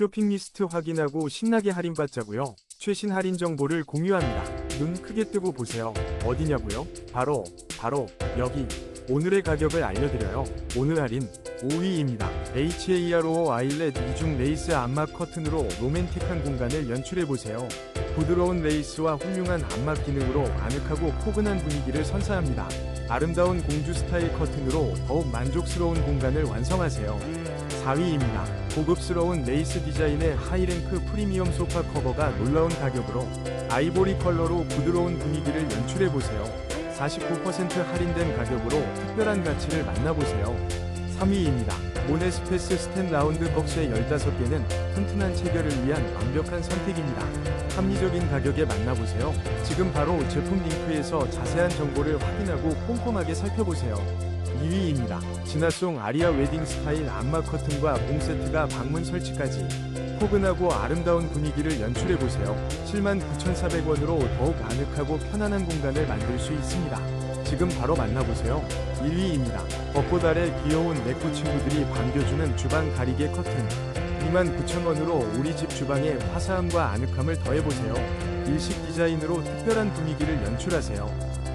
쇼핑 리스트 확인하고 신나게 할인받자고요. 최신 할인 정보를 공유합니다. 눈 크게 뜨고 보세요. 어디냐고요? 바로 바로 여기 오늘의 가격을 알려드려요. 오늘 할인 5위입니다. HARO 아일렛 이중 레이스 안막 커튼으로 로맨틱한 공간을 연출해보세요. 부드러운 레이스와 훌륭한 안막 기능으로 아늑하고 포근한 분위기를 선사합니다. 아름다운 공주 스타일 커튼으로 더욱 만족스러운 공간을 완성하세요. 4위입니다. 고급스러운 레이스 디자인의 하이랭크 프리미엄 소파 커버가 놀라운 가격으로 아이보리 컬러로 부드러운 분위기를 연출해보세요. 49% 할인된 가격으로 특별한 가치를 만나보세요. 3위입니다. 모네스페스 스탠 라운드 벅스의 15개는 튼튼한 체결을 위한 완벽한 선택입니다. 합리적인 가격에 만나보세요. 지금 바로 제품 링크에서 자세한 정보를 확인하고 꼼꼼하게 살펴보세요. 2위입니다. 진화송 아리아 웨딩 스타일 안마 커튼과 봉 세트가 방문 설치까지 포근하고 아름다운 분위기를 연출해보세요. 79,400원으로 더욱 아늑하고 편안한 공간을 만들 수 있습니다. 지금 바로 만나보세요. 1위입니다. 벚꽃 아래 귀여운 네코 친구들이 반겨주는 주방 가리개 커튼. 29,000원으로 우리 집 주방에 화사함과 아늑함을 더해보세요. 일식 디자인으로 특별한 분위기를 연출하세요.